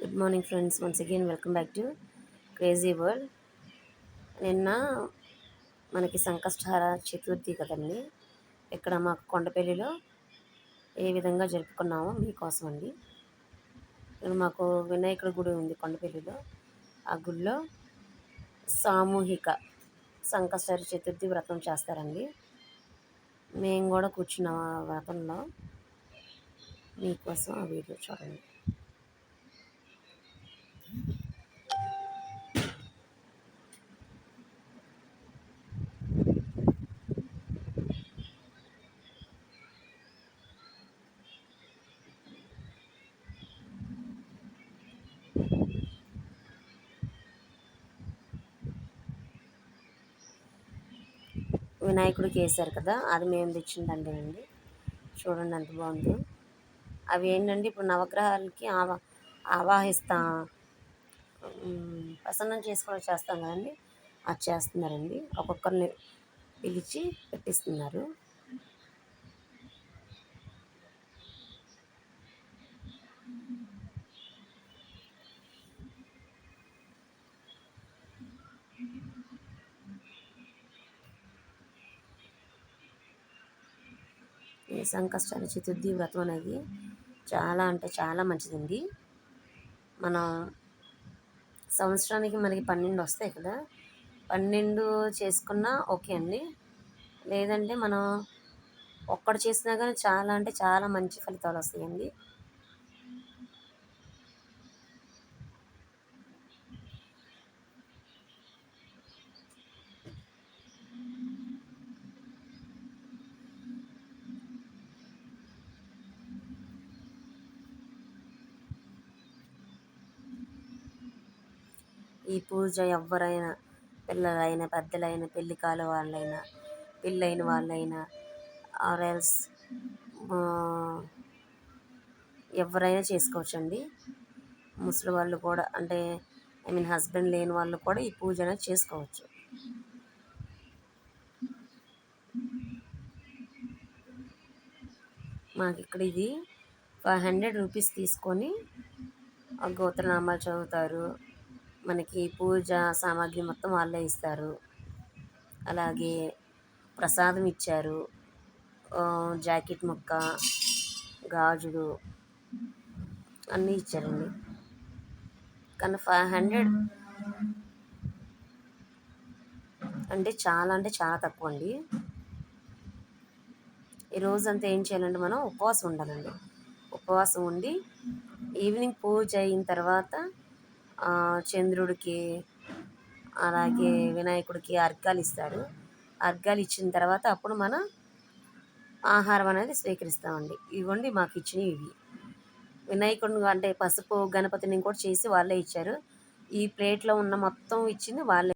Good morning friends once again welcome back to crazy world నిన్న మనకి సంకష్టహార చతుర్థి కదండి. ఇక్కడ మాకు కొండపల్లిలో ఏ విధంగా జరుపుకున్నామో మీకోసం అండి. ఇక్కడ మాకు వినాయకుడి గుడి ఉంది కొండపల్లిలో. ఆ గుడిలో సామూహిక సంకష్టహార చతుర్థి వ్రతం చేస్తారండి. మేము కూడా కూర్చున్నాం ఆ వ్రతంలో మీకోసం ఆ వీడియో చూడండి. వినాయకుడికి వేశారు కదా అది మేము తెచ్చిందండి అండి చూడండి ఎంత బాగుందో. అవి ఏంటంటే ఇప్పుడు నవగ్రహాలకి ఆవా ఆవాహిస్తా ప్రసన్నం చేసుకోవడం చేస్తాం కదండి. అది చేస్తున్నారండి. ఒక్కొక్కరిని పిలిచి పెట్టిస్తున్నారు. సంకష్టాల చతుర్థి వ్రతం అనేది చాలా అంటే చాలా మంచిదండి. మనం సంవత్సరానికి మనకి పన్నెండు వస్తాయి కదా పన్నెండు చేసుకున్నా ఓకే అండి. లేదంటే మనం ఒక్కటి చేసినా కానీ చాలా అంటే చాలా మంచి ఫలితాలు వస్తాయండి. ఈ పూజ ఎవరైనా పిల్లలైనా పెద్దలైనా పెళ్ళి కాని వాళ్ళైనా పెళ్ళైన వాళ్ళైనా ఆర్ ఎల్స్ ఎవరైనా చేసుకోవచ్చండి. ముసలి వాళ్ళు కూడా అంటే ఐ మీన్ హస్బెండ్ లేని వాళ్ళు కూడా ఈ పూజ అనేది చేసుకోవచ్చు. మాకు ఇక్కడ ఇది ఫైవ్ హండ్రెడ్ రూపీస్ తీసుకొని గోత్రనామాలు చదువుతారు. మనకి పూజ సామాగ్రి మొత్తం వాళ్ళే ఇస్తారు. అలాగే ప్రసాదం ఇచ్చారు. జాకెట్ ముక్క గాజులు అన్నీ ఇచ్చారండి. కానీ ఫైవ్ హండ్రెడ్ అంటే చాలా అంటే చాలా తక్కువ అండి. ఈ రోజంతా ఏం చేయాలంటే మనం ఉపవాసం ఉండాలండి. ఉపవాసం ఉండి ఈవినింగ్ పూజ అయిన తర్వాత చంద్రుడికి అలాగే వినాయకుడికి అర్ఘాలు ఇస్తారు అర్ఘాలు ఇచ్చిన తర్వాత అప్పుడు మనం ఆహారం అనేది స్వీకరిస్తామండి. ఇవ్వండి మాకు ఇచ్చినవి ఇవి. వినాయకుడిని అంటే పసుపు గణపతిని కూడా చేసి వాళ్ళే ఇచ్చారు. ఈ ప్లేట్లో ఉన్న మొత్తం ఇచ్చింది వాళ్ళే